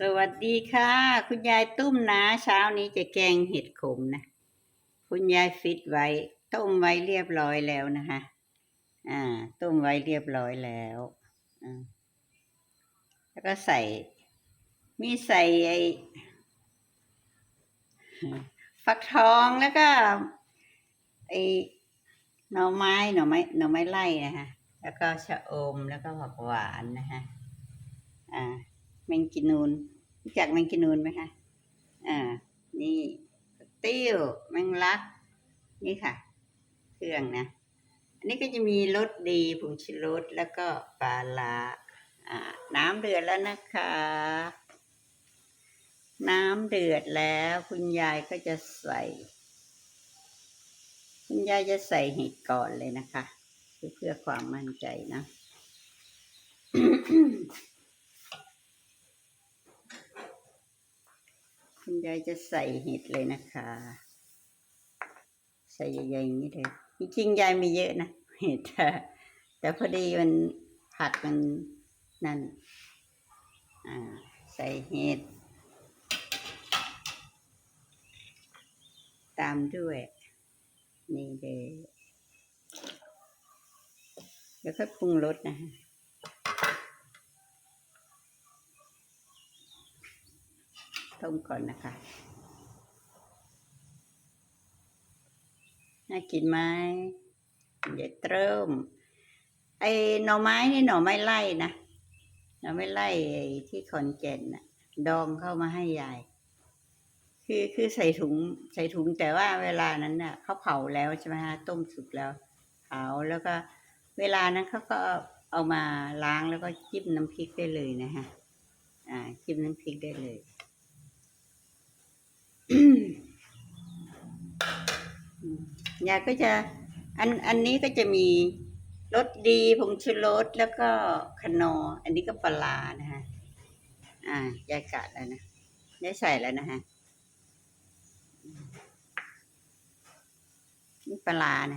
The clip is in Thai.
สวัสดีค่ะ คุณยายตุ้มนะ เช้านี้จะแกงเห็ดขมนะ คุณยายฟิตไว้ ต้มไว้เรียบร้อยแล้วนะคะอ่า ต้มไว้เรียบร้อยแล้วอ่าแล้วก็ใส่ มีใส่ไอฟักทองแล้วก็ไอหน่อไม้หน่อไม้หน่อไม้ไล่นะคะแล้วก็ชะอมแล้วก็ผักหวานนะคะอ่า แมงกินูนรู้จักแมงกินูนไหมคะอ่านี่ติ้วแมงลัก นี่ค่ะ เครื่องนะ อันนี้ก็จะมีรสดีผงชูรสแล้วก็ปลาลาอ่าน้ำเดือดแล้วนะคะ น้ำเดือดแล้วคุณยายก็จะใส่ คุณยายจะใส่เห็ดก่อนเลยนะคะ เพื่อเพื่อความมั่นใจนะ คุณยายจะใส่เห็ดเลยนะคะ ใส่ใหญ่ๆอย่างนี้เลยจริงยายมีเยอะนะเห็ดแต่แต่พอดีมันผัดมันนั่นอ่าใส่เห็ดตามด้วย นี่เลยแล้วก็ปรุงรสนะฮะ มก่อนนะคะ น่ากินไหมเดี๋ยวเริ่มไอ้หน่อไม้นี่หน่อไม้ไล่นะหน่อไม้ไล่ที่ขอนแก่นน่ะดองเข้ามาให้ยายคือคือใส่ถุงใส่ถุงแต่ว่าเวลานั้นน่ะเขาเผาแล้วใช่ไหมฮะต้มสุกแล้วเผาแล้วก็ เวลานั้นเขาก็เอามาล้างแล้วก็จิ้มน้ำพริกได้เลยนะฮะอ่าจิ้มน้ำพริกได้เลย ยายก็จะอันอันนี้ก็จะมีรสดีผงชูรสแล้วก็คนอ อันนี้ก็ปลานะฮะอ่ายายกัดแล้วนะยายใส่แล้วนะฮะนี่ปลานะ